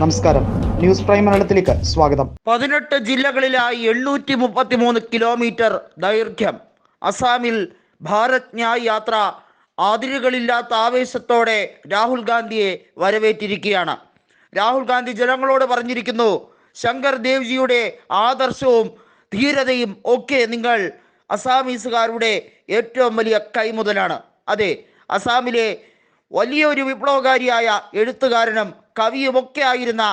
നമസ്കാരം. News prime മലയാളത്തിലേക്ക് സ്വാഗതം. പതിനെട്ട് ജില്ലകളിലായി എണ്ണൂറ്റി മുപ്പത്തി മൂന്ന് കിലോമീറ്റർ ദൈർഘ്യം. അസാമിൽ ഭാരത് ന്യായ് യാത്ര അതിരുകളില്ലാത്ത ആവേശത്തോടെ രാഹുൽ ഗാന്ധിയെ വരവേറ്റിരിക്കുകയാണ്. രാഹുൽ ഗാന്ധി ജനങ്ങളോട് പറഞ്ഞിരിക്കുന്നു ശങ്കർ ദേവ്ജിയുടെ ആദർശവും ധീരതയും ഒക്കെ നിങ്ങൾ അസാമീസുകാരുടെ ഏറ്റവും വലിയ കൈമുതലാണ്. അതെ അസാമിലെ വലിയൊരു വിപ്ലവകാരിയായ എഴുത്തുകാരനും കവിയുമൊക്കെ ആയിരുന്ന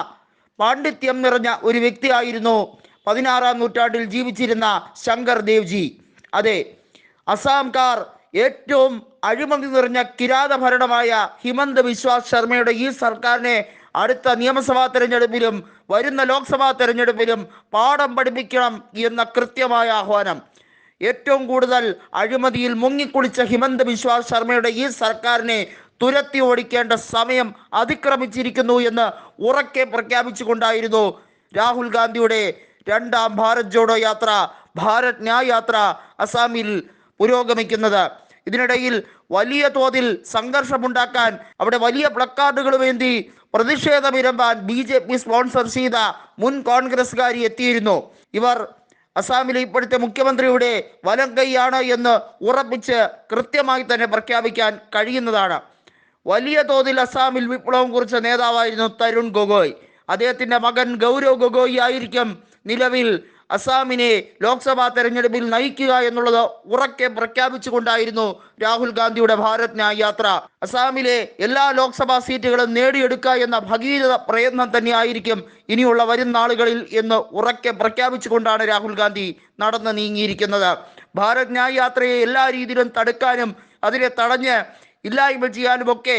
പാണ്ഡിത്യം നിറഞ്ഞ ഒരു വ്യക്തിയായിരുന്നു പതിനാറാം നൂറ്റാണ്ടിൽ ജീവിച്ചിരുന്ന ശങ്കർ ദേവ്ജി. അതെ അസാംകാർ ഏറ്റവും അഴിമതി നിറഞ്ഞ കിരാത ഭരണമായ ഹിമന്ത് വിശ്വാസ് ശർമ്മയുടെ ഈ സർക്കാരിനെ അടുത്ത നിയമസഭാ തെരഞ്ഞെടുപ്പിലും വരുന്ന ലോക്സഭാ തെരഞ്ഞെടുപ്പിലും പാഠം പഠിപ്പിക്കണം എന്ന കൃത്യമായ ആഹ്വാനം. ഏറ്റവും കൂടുതൽ അഴിമതിയിൽ മുങ്ങിക്കുളിച്ച ഹിമന്ത് ബിശ്വാസ് ശർമ്മയുടെ ഈ സർക്കാരിനെ തുരത്തി ഓടിക്കേണ്ട സമയം അതിക്രമിച്ചിരിക്കുന്നു എന്ന് ഉറക്കെ പ്രഖ്യാപിച്ചുകൊണ്ടായിരുന്നു രാഹുൽ ഗാന്ധിയുടെ രണ്ടാം ഭാരത് ജോഡോ യാത്ര ഭാരത് ന്യായ് യാത്ര അസാമിൽ പുരോഗമിക്കുന്നത്. ഇതിനിടയിൽ വലിയ തോതിൽ സംഘർഷമുണ്ടാക്കാൻ അവിടെ വലിയ പ്ലക്കാർഡുകൾ വേണ്ടി പ്രതിഷേധമിരമ്പാൻ ബി ജെ പി സ്പോൺസർ ചെയ്ത മുൻ കോൺഗ്രസ്സുകാരി എത്തിയിരുന്നു. ഇവർ അസാമിലെ ഇപ്പോഴത്തെ മുഖ്യമന്ത്രിയുടെ വലം കൈയാണ് എന്ന് ഉറപ്പിച്ച് കൃത്യമായി തന്നെ പ്രഖ്യാപിക്കാൻ കഴിയുന്നതാണ്. വലിയ തോതിൽ അസാമിൽ വിപ്ലവം കുറിച്ച നേതാവായിരുന്നു തരുൺ ഗൊഗോയ്. അദ്ദേഹത്തിന്റെ മകൻ ഗൗരവ് ഗൊഗോയ് ആയിരിക്കും നിലവിൽ അസാമിനെ ലോക്സഭാ തെരഞ്ഞെടുപ്പിൽ നയിക്കുക എന്നുള്ളത് ഉറക്കെ പ്രഖ്യാപിച്ചുകൊണ്ടായിരുന്നു രാഹുൽ ഗാന്ധിയുടെ ഭാരത് ന്യായ യാത്ര. അസാമിലെ എല്ലാ ലോക്സഭാ സീറ്റുകളും നേടിയെടുക്കുക എന്ന ഭഗീരഥ പ്രയത്നം തന്നെയായിരിക്കും ഇനിയുള്ള വരും നാളുകളിൽ എന്ന് ഉറക്കെ പ്രഖ്യാപിച്ചുകൊണ്ടാണ് രാഹുൽ ഗാന്ധി നടന്നു നീങ്ങിയിരിക്കുന്നത്. ഭാരത് ന്യായ യാത്രയെ എല്ലാ രീതിയിലും തടുക്കാനും അതിനെ തടഞ്ഞ് ഇല്ലായ്മ ചെയ്യാനും ഒക്കെ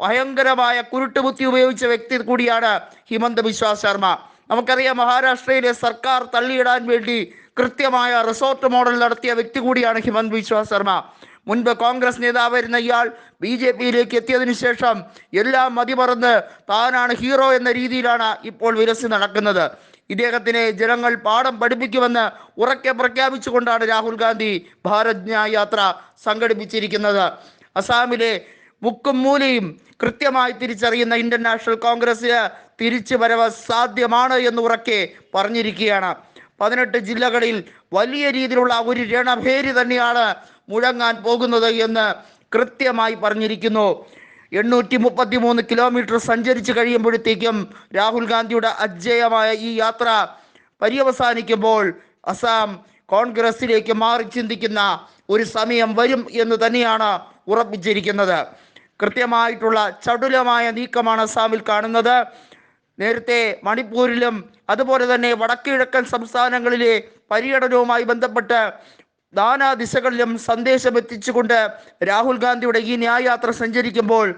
ഭയങ്കരമായ കുരുട്ടുബുദ്ധി ഉപയോഗിച്ച വ്യക്തി കൂടിയാണ് ഹിമന്ത ബിശ്വ ശർമ്മ. നമുക്കറിയാം മഹാരാഷ്ട്രയിലെ സർക്കാർ തള്ളിയിടാൻ വേണ്ടി കൃത്യമായ റിസോർട്ട് മോഡൽ നടത്തിയ വ്യക്തി കൂടിയാണ് ഹിമന്ത് ബിശ്വ ശർമ്മ. മുൻപ് കോൺഗ്രസ് നേതാവായിരുന്ന ഇയാൾ ബി ജെ പിയിലേക്ക് എത്തിയതിനു ശേഷം എല്ലാം മതിമറന്ന് താനാണ് ഹീറോ എന്ന രീതിയിലാണ് ഇപ്പോൾ വിരസി നടക്കുന്നത്. ഇദ്ദേഹത്തിനെ ജനങ്ങൾ പാഠം പഠിപ്പിക്കുമെന്ന് ഉറക്കെ പ്രഖ്യാപിച്ചുകൊണ്ടാണ് രാഹുൽ ഗാന്ധി ഭാരത് ന്യായ യാത്ര സംഘടിപ്പിച്ചിരിക്കുന്നത്. അസാമിലെ മുക്കും മൂലയും കൃത്യമായി തിരിച്ചറിയുന്ന ഇന്ത്യൻ നാഷണൽ കോൺഗ്രസ്സിന് തിരിച്ചു വരവ് സാധ്യമാണ് എന്ന് ഉറക്കെ പറഞ്ഞിരിക്കുകയാണ്. പതിനെട്ട് ജില്ലകളിൽ വലിയ രീതിയിലുള്ള ഒരു രണഭേരി തന്നെയാണ് മുഴങ്ങാൻ പോകുന്നത് എന്ന് കൃത്യമായി പറഞ്ഞിരിക്കുന്നു. എണ്ണൂറ്റി മുപ്പത്തി മൂന്ന് കിലോമീറ്റർ സഞ്ചരിച്ചു കഴിയുമ്പോഴത്തേക്കും രാഹുൽ ഗാന്ധിയുടെ അജയമായ ഈ യാത്ര പര്യവസാനിക്കുമ്പോൾ അസാം കോൺഗ്രസിലേക്ക് മാറി ചിന്തിക്കുന്ന ഒരു സമയം വരും എന്ന് തന്നെയാണ് ഉറപ്പിച്ചിരിക്കുന്നത്. കൃത്യമായിട്ടുള്ള ചടുലമായ നീക്കമാണ് അസാമിൽ കാണുന്നത്. നേരത്തെ മണിപ്പൂരിലും അതുപോലെ തന്നെ വടക്കിഴക്കൻ സംസ്ഥാനങ്ങളിലെ പര്യടനവുമായി ബന്ധപ്പെട്ട് നാനാ ദിശകളിലും സന്ദേശം എത്തിച്ചുകൊണ്ട് രാഹുൽ ഗാന്ധിയുടെ ഈ ന്യായയാത്ര സഞ്ചരിക്കുമ്പോൾ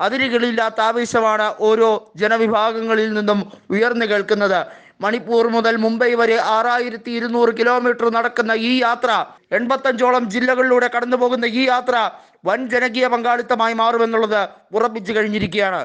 അതിരുകളില്ലാത്ത ആവേശമാണ് ഓരോ ജനവിഭാഗങ്ങളിൽ നിന്നും ഉയർന്നു കേൾക്കുന്നത്. മണിപ്പൂർ മുതൽ മുംബൈ വരെ ആറായിരത്തി ഇരുന്നൂറ് കിലോമീറ്റർ നടക്കുന്ന ഈ യാത്ര എൺപത്തഞ്ചോളം ജില്ലകളിലൂടെ കടന്നു പോകുന്ന ഈ യാത്ര വൻ ജനകീയ പങ്കാളിത്തമായി മാറുമെന്നുള്ളത് ഉറപ്പിച്ചു കഴിഞ്ഞിരിക്കുകയാണ്.